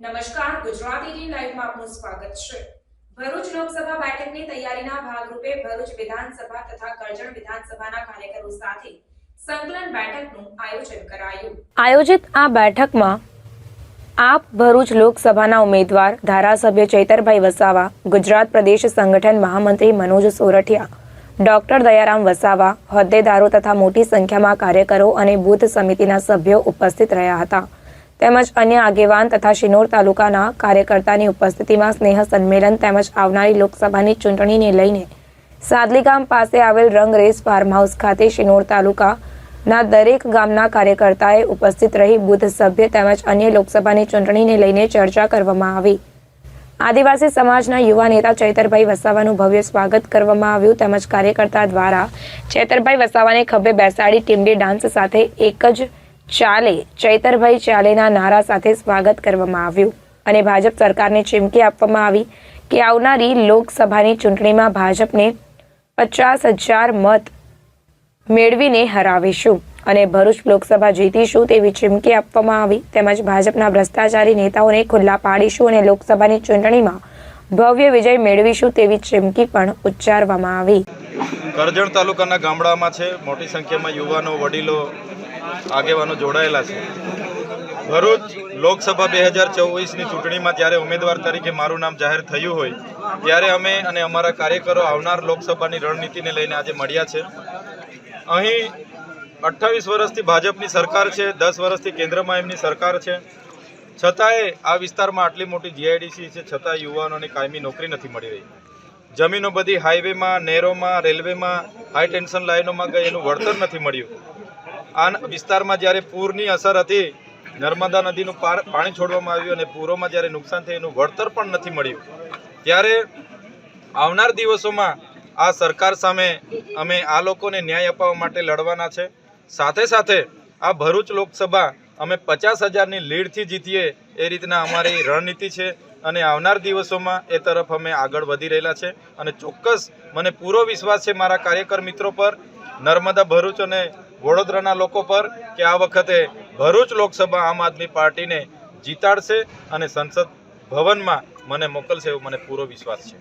Gujarat eighteen લાઈવમાં આપનું સ્વાગત છે. ભરૂચ લોકસભા બેઠકની તૈયારીના ભાગરૂપે ભરૂચ વિધાનસભા તથા કરજણ વિધાનસભાના કાર્યકરો સાથે સંકલન બેઠકનું આયોજન કરાયું. આયોજિત આ બેઠકમાં આપ ભરૂચ લોકસભાના ઉમેદવાર ધારાસભ્ય ચૈતરભાઈ વસાવા, ગુજરાત પ્રદેશ સંગઠન મહામંત્રી મનોજ સોરઠિયા, ડોક્ટર દયારામ વસાવા, હોદ્દેદારો તથા મોટી સંખ્યામાં કાર્યકરો અને બૂથ સમિતિના સભ્યો ઉપસ્થિત રહ્યા હતા. તેમજ અન્ય આગેવાન તથા શિનોર તાલુકાના કાર્યકર્તાની ઉપસ્થિતિમાં સ્નેહ સંમેલન તેમજ આવનારી લોકસભાની ચૂંટણીને લઈને સાદલી ગામ પાસે આવેલ રંગરેસ ફાર્મ હાઉસ ખાતે શિનોર તાલુકાના દરેક ગામના કાર્યકર્તાએ ઉપસ્થિત રહી બુથ સભ્ય તેમજ અન્ય લોકસભાની ચૂંટણીને લઈને ચર્ચા કરવામાં આવી. આદિવાસી સમાજના યુવા નેતા ચૈતરભાઈ વસાવાનું ભવ્ય સ્વાગત કરવામાં આવ્યું તેમજ કાર્યકર્તા દ્વારા ચૈતરભાઈ વસાવાને ખભે બેસાડી ટીમડી ડાન્સ સાથે એક જ ચાલે, ચૈતરભાઈ ચાલેના નારા સાથે સ્વાગત કરવામાં આવ્યું અને ભાજપ સરકારને ચીમકી આપવામાં આવી કે આવનારી લોકસભાની ચૂંટણીમાં ભાજપને પચાસ હજાર મત મેળવીને હરાવીશું અને ભરૂચ લોકસભા જીતીશું તેવી ચીમકી આપવામાં આવી તેમજ ભાજપના ભ્રષ્ટાચારી નેતાઓને ખુલ્લા પાડીશું અને લોકસભાની ચૂંટણીમાં ભવ્ય વિજય મેળવીશું તેવી ચીમકી પણ ઉચ્ચારવામાં આવી. કરજણ તાલુકાના ગામડામાં છે. મોટી સંખ્યામાં યુવાનો, વડીલો આગેવાનો જોડાયેલા છે. ભરૂચ લોકસભા બે હજાર ચોવીસની ચૂંટણીમાં જ્યારે ઉમેદવાર તરીકે મારું નામ જાહેર થયું હોય, ત્યારે અમે અને અમારા કાર્યકરો આવનાર લોકસભાની રણનીતિને લઈને આજે મળ્યા છે. અહીં અઠ્ઠાવીસ વર્ષથી ભાજપની સરકાર છે, દસ વર્ષથી કેન્દ્રમાં એમની સરકાર છે. છતાંય આ વિસ્તારમાં આટલી મોટી જીઆઈડીસી છે છતાં યુવાનોને કાયમી નોકરી નથી મળી રહી. જમીનો બધી હાઈવેમાં નહેરોમાં રેલવેમાં હાઈ ટેન્શન લાઈનોમાં ગઈ એનું વળતર નથી મળ્યું. આ વિસ્તારમાં જ્યારે પૂરની અસર હતી, નર્મદા નદીનું પાણી છોડવામાં આવ્યું અને પૂરોમાં જ્યારે નુકસાન થયું, એનું વળતર પણ નથી મળ્યું. ત્યારે આવનાર દિવસોમાં આ સરકાર સામે અમે આ લોકોને ન્યાય અપાવવા માટે લડવાના છે. સાથે સાથે આ ભરૂચ લોકસભા અમે પચાસ હજારની લીડથી જીતીએ એ રીતના અમારી રણનીતિ છે અને આવનાર દિવસોમાં એ તરફ અમે આગળ વધી રહેલા છે અને ચોક્કસ મને પૂરો વિશ્વાસ છે મારા કાર્યકર મિત્રો પર. નર્મદા, ભરૂચ અને વડોદરાના લોકો પર કે આ વખતે ભરૂચ લોકસભા આમ આદમી પાર્ટીને જીતાડશે અને સંસદ ભવનમાં મને મોકલશે એવો મને પૂરો વિશ્વાસ છે.